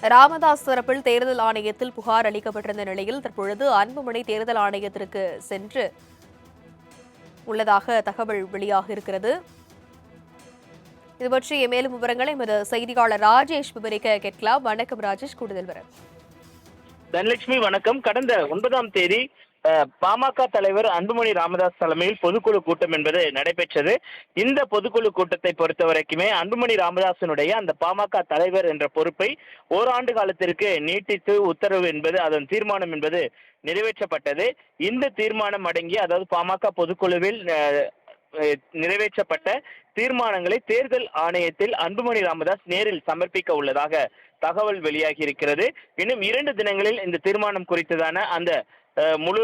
ராமதாஸ் தரப்பில் தேர்தல் ஆணையத்தில் புகார் அளிக்கப்பட்டிருந்த நிலையில் தற்பொழுது அன்புமணி தேர்தல் ஆணையத்திற்கு சென்று உள்ளதாக தகவல் வெளியாக இருக்கிறது. இது பற்றிய மேலும் விவரங்களை எமது செய்தியாளர் ராஜேஷ் விவரிக்க கேட்கலாம். வணக்கம் ராஜேஷ் கூடுதல் விவரம். தனலட்சுமி வணக்கம். கடந்த ஒன்பதாம் தேதி பாமக தலைவர் அன்புமணி ராமதாஸ் தலைமையில் பொதுக்குழு கூட்டம் என்பது நடைபெற்றது. இந்த பொதுக்குழு கூட்டத்தை பொறுத்த வரைக்குமே அன்புமணி ராமதாசனுடைய அந்த பாமக தலைவர் என்ற பொறுப்பை ஓராண்டு காலத்திற்கு நீட்டித்து உத்தரவு என்பது அதன் தீர்மானம் என்பது நிறைவேற்றப்பட்டது. இந்த தீர்மானம் அடங்கி அதாவது பாமக பொதுக்குழுவில் நிறைவேற்றப்பட்ட தீர்மானங்களை தேர்தல் ஆணையத்தில் அன்புமணி ராமதாஸ் நேரில் சமர்ப்பிக்க உள்ளதாக தகவல் வெளியாகி இருக்கிறது. இன்னும் இரண்டு தினங்களில் இந்த தீர்மானம் குறித்ததான அந்த முழு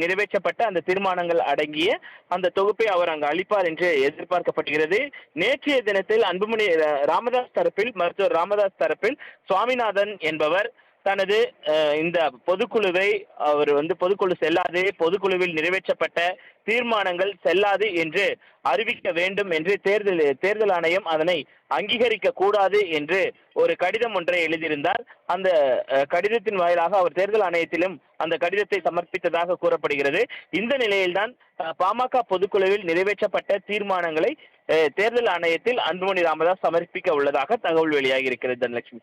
நிறைவேற்றப்பட்ட அந்த தீர்மானங்கள் அடங்கிய அந்த தொகுப்பை அவர் அங்கு அளிப்பார் என்று எதிர்பார்க்கப்படுகிறது. நேற்றைய தினத்தில் அன்புமணி ராமதாஸ் தரப்பில் மருத்துவர் ராமதாஸ் தரப்பில் சுவாமிநாதன் என்பவர் தனது இந்த பொதுக்குழுவை அவர் வந்து பொதுக்குழு செல்லாது பொதுக்குழுவில் நிறைவேற்றப்பட்ட தீர்மானங்கள் செல்லாது என்று அறிவிக்க வேண்டும் என்று தேர்தல் தேர்தல் ஆணையம் அதனை அங்கீகரிக்க கூடாது என்று ஒரு கடிதம் ஒன்றை எழுதியிருந்தார். அந்த கடிதத்தின் வாயிலாக அவர் தேர்தல் ஆணையத்திலும் அந்த கடிதத்தை சமர்ப்பித்ததாக கூறப்படுகிறது. இந்த நிலையில்தான் பாமக பொதுக்குழுவில் நிறைவேற்றப்பட்ட தீர்மானங்களை தேர்தல் ஆணையத்தில் அன்புமணி ராமதாஸ் சமர்ப்பிக்க உள்ளதாக தகவல் வெளியாகி இருக்கிறது தனலட்சுமி.